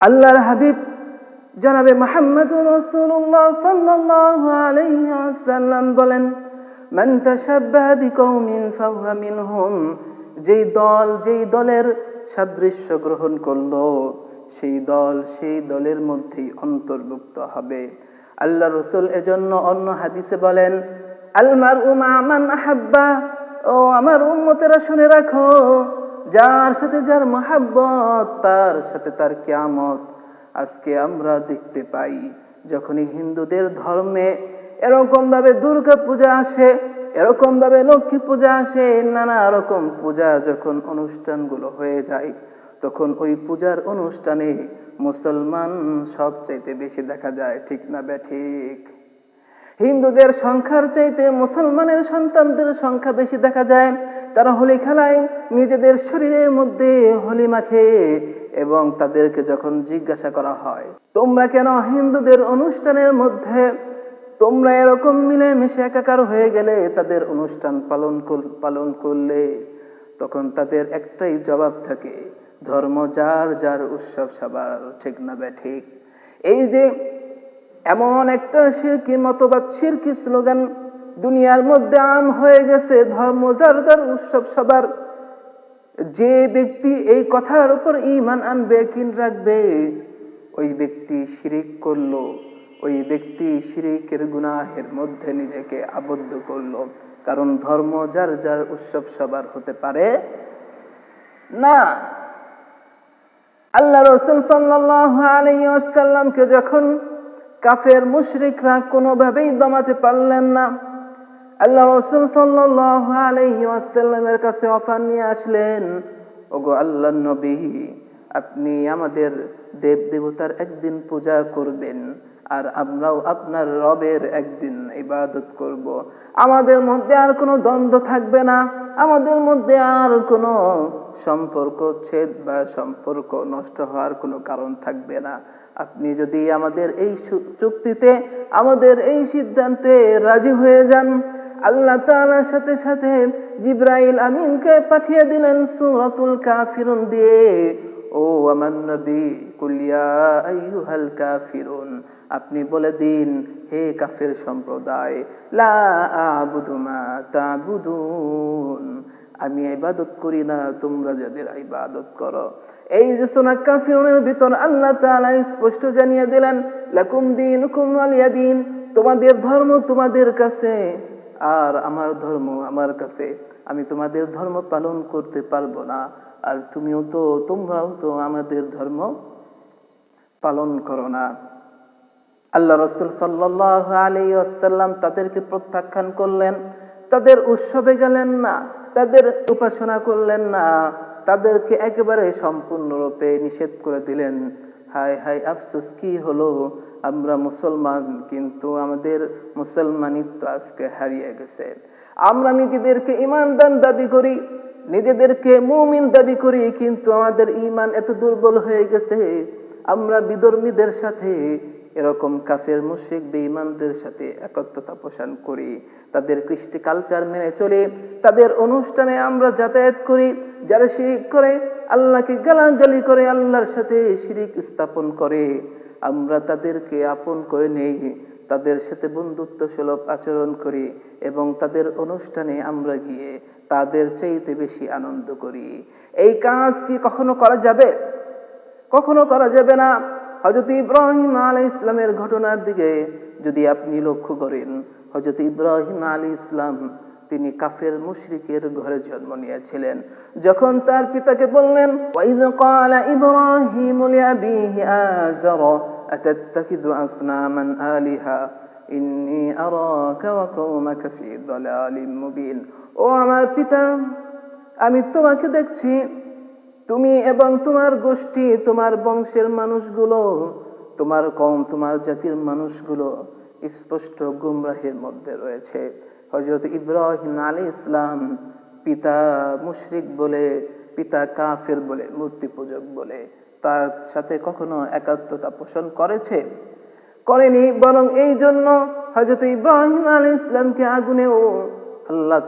আল্লাহর হাবিব জনাবে মোহাম্মদ রসুল্লাহ সাল্লাল্লাহু আলাইহি ওয়াসাল্লাম বলেন, মান তাশাব্বাহা বিকৌমিন ফাহুয়া মিনহুম যেই দল, যেই দলের সাদৃশ্য গ্রহণ করল, সেই দল, সেই দলের মধ্যেই অন্তর্ভুক্ত হবে। আল্লাহ রসুল এজন্য অন্য হাদিসে বলেন আলমার উমা মান আহাব্বা ও আমার উম্মতেরা শুনে রাখো যার সাথে যার মহাব্বত, তার সাথে তার কিয়ামত। আজকে আমরা দেখতে পাই, যখনই হিন্দুদের ধর্মে এরকম ভাবে দুর্গা পূজা আসে এরকম ভাবে লক্ষ্মী পূজা আসে, নানা রকম পূজা যখন অনুষ্ঠানগুলো হয়ে যায়, তখন ওই পূজার অনুষ্ঠানে মুসলমান সবচাইতে বেশি দেখা যায়, ঠিক না ব্যাঠিক হিন্দুদের সংখ্যার চাইতে মুসলমানের সন্তানদের সংখ্যা বেশি দেখা যায়। তারা হোলি খেলায় নিজেদের শরীরের মধ্যে হোলি মাখে এবং তাদেরকে যখন জিজ্ঞাসা করা হয়, তোমরা কেন হিন্দুদের অনুষ্ঠানের মধ্যে তোমরা এরকম মিলেমিশে একাকার হয়ে গেলে তাদের অনুষ্ঠান পালন পালন করলে? তখন তাদের একটাই জবাব থাকে, ধর্ম যার যার উৎসব সবার, ঠিক না ব্যাঠিক এই যে এমন একটা শিরকি মতবাদ শিরকি স্লোগান দুনিয়ার মধ্যে আম হয়ে গেছে, ধর্ম যার যার উৎসব সবার। যে ব্যক্তি এই কথার উপর ইমান আনবে, কিন রাখবে? ওই ব্যক্তি শিরিক করল, ওই ব্যক্তি শিরিকের গুনাহের মধ্যে নিজেকে আবদ্ধ করল। কারণ ধর্ম যার যার উৎসব সবার হতে পারে না। আল্লাহ রসুল সাল্লাহ সাল্লাসাল্লামকে যখন কাফের মুশরিকরা কোনোভাবেই দমাতে পারলেন না। আল্লাহ রসুল সাল্লাসাল্লামের কাছে অফার নিয়ে আসলেন, ওগো আল্লাহ নবী, আপনি আমাদের দেব দেবতার একদিন পূজা করবেন আর আমরাও আপনার রবের একদিন ইবাদত করব। আমাদের মধ্যে আর কোনো দ্বন্দ্ব থাকবে না, আমাদের মধ্যে আর কোনো সম্পর্ক ছেদ বা সম্পর্ক নষ্ট হওয়ার কোনো কারণ থাকবে না। আপনি যদি আমাদের এই চুক্তিতে, আমাদের এই সিদ্ধান্তে রাজি হয়ে যান, আল্লাহ তাআলার সাথে সাথে জিব্রাইল আমিনকে পাঠিয়ে দিলেন সূরাতুল কাফিরুন দিয়ে। ও আমার নবী কুলিয়া আইয়ুহাল কাফিরুন, আপনি বলে দিন, হে কাফের সম্প্রদায়, লা আবুদু মা তাবুদুন। আমি ইবাদত করি না, তোমরা যাদের ইবাদত করো। এই যে সোনা কাফিরুনের ভিতর আল্লাহ তাআলা স্পষ্ট জানিয়ে দিলেন, লাকুম দীনুকুম ওয়ালিয়া দিন তোমাদের ধর্ম তোমাদের কাছে, আর আমার ধর্ম আমার কাছে। আমি তোমাদের ধর্ম পালন করতে পারব না, আর তুমিও তো, তোমরাও তো আমাদের ধর্ম পালন করো না। আল্লাহ রসুল সাল্লাহ আলী আসাল্লাম তাদেরকে প্রত্যাখ্যান করলেন। তাদের উৎসবে গেলেন না, তাদের উপাসনা করলেন না, তাদেরকে একেবারে সম্পূর্ণরূপে নিষেধ করে দিলেন। হায় হায়, আফসোস, কি হলো? আমরা মুসলমান, কিন্তু আমাদের মুসলমানিত্ব আজকে হারিয়ে গেছে। আমরা নিজেদেরকে ইমানদান দাবি করি, নিজেদেরকে মুমিন দাবি করি, কিন্তু আমাদের ইমান এত দুর্বল হয়ে গেছে। আমরা বিধর্মীদের সাথে এরকম কাফের মুশরিক বেঈমানদের সাথে একত্রতা পোষণ করি। তাদের কৃষ্টি কালচার মেনে চলে। তাদের অনুষ্ঠানে আমরা যাতায়াত করি। যারা শিরিক করে, আল্লাহকে গালাগালি করে, আল্লাহর সাথে শিরিক স্থাপন করে। আমরা তাদেরকে আপন করে নেই। তাদের সাথে বন্ধুত্ব সুলভ আচরণ করি এবং তাদের অনুষ্ঠানে আমরা গিয়ে তাদের চাইতে বেশি আনন্দ করি। এই কাজ কি কখনো করা যাবে? কখনো করা যাবে না। হজরত ইব্রাহিম আলাই ইসলামের ঘটনার দিকে যদি আপনি লক্ষ্য করেন হজরত ইব্রাহিম আলী ইসলাম তিনি কাফের মুশরিকের ঘরে জন্ম নিয়েছিলেন। যখন তার পিতাকে বললেন ও আমার পিতা, আমি তোমাকে দেখছি তুমি এবং তোমার গোষ্ঠী, তোমার বংশের মানুষগুলো, তোমার কম, তোমার জাতির মানুষগুলো স্পষ্ট গুমরাহের মধ্যে রয়েছে। হজরত ইব্রাহিম আলী ইসলাম পিতা মুশরিক বলে, পিতা কাফের বলে, মূর্তি পূজক বলে তার সাথে কখনো একাত্মতা পোষণ করেছে? করেনি, বরং এই জন্য হজরত ইব্রাহিম আলী ইসলামকে আগুনেও আল্লাহ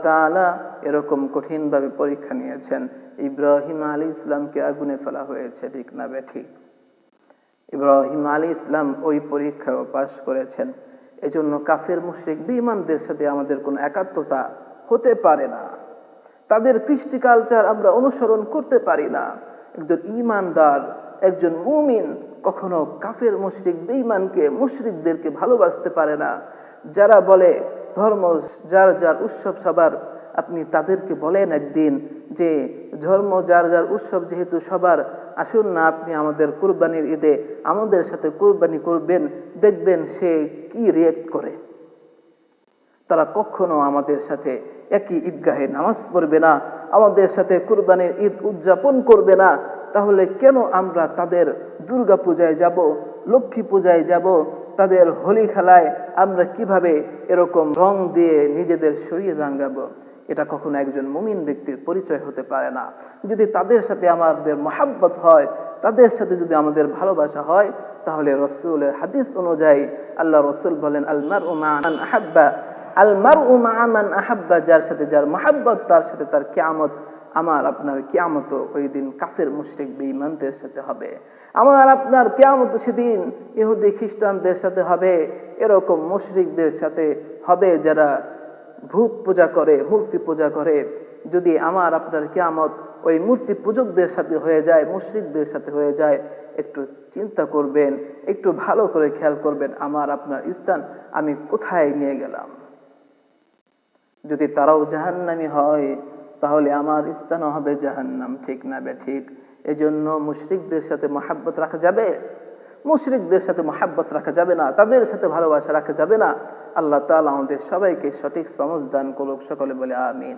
এরকম কঠিনভাবে পরীক্ষা নিয়েছেন। ইব্রাহিম আলী ইসলামকে আগুনে ফেলা হয়েছে, ঠিক না বেঠিক ইব্রাহিম আলী ইসলাম ওই পরীক্ষাও পাশ করেছেন। এজন্য কাফের, মুশরিক বিমানদের সাথে আমাদের কোনো একাত্মতা হতে পারে না। তাদের কৃষ্টি কালচার আমরা অনুসরণ করতে পারি না। একজন ইমানদার একজন মুমিন কখনো কাফের, মুশরিক, বেঈমানকে, মুশরিকদেরকে ভালোবাসতে পারে না। যারা বলে ধর্ম, যার যার উৎসব সবার আপনি তাদেরকে বলেন একদিন যে, ধর্ম, যার যার উৎসব যেহেতু সবার, আসুন না আপনি আমাদের কুরবানির ঈদে আমাদের সাথে কুরবানি করবেন, দেখবেন সে কি রিয়েক্ট করে। তারা কখনো আমাদের সাথে একই ঈদগাহে নামাজ পড়বে না, আমাদের সাথে কুরবানির ঈদ উদযাপন করবে না। তাহলে কেন আমরা তাদের দুর্গা পূজায় যাব, লক্ষ্মী পূজায় যাব? তাদের হোলি খেলায় আমরা কীভাবে এরকম রং দিয়ে নিজেদের শরীর রাঙ্গাবো এটা কখনো একজন মুমিন ব্যক্তির পরিচয় হতে পারে না। যদি তাদের সাথে আমাদের মহাব্বত হয়, তাদের সাথে যদি আমাদের ভালোবাসা হয়, তাহলে রসুলের হাদিস অনুযায়ী আল্লাহ রসুল বলেন আলমার উমান আহাব্বা। আলমার উমান আহাব্বা, যার সাথে যার মহাব্বত, তার সাথে তার কেয়ামত। আমার আপনার কেয়ামত ওই দিন কাফের, মুশরিক, বেঈমানদের সাথে হবে। আমার আপনার কেয়ামত সেদিন ইহুদি খ্রিস্টানদের সাথে হবে, এরকম মুশরিকদের সাথে হবে যারা ভূত পূজা করে, মূর্তি পূজা করে, যদি আমার, আপনার কিয়ামত ওই মূর্তি পূজকদের সাথে হয়ে যায়, মুশরিকদের সাথে হয়ে যায়, একটু চিন্তা করবেন, একটু ভালো করে খেয়াল করবেন, আমার, আপনার স্থান আমি কোথায় নিয়ে গেলাম? যদি তারাও জাহান্নামি হয়, তাহলে আমার স্থানও হবে জাহান্নাম, ঠিক না বে ঠিক? এজন্য মুশরিকদের সাথে মহাব্বত রাখা যাবে? মুশরিকদের সাথে মহাব্বত রাখা যাবে না, তাদের সাথে ভালোবাসা রাখা যাবে না। আল্লাহ তালা আমাদের সবাইকে সঠিক সমজ দান করুক, সকলে বলে আমিন।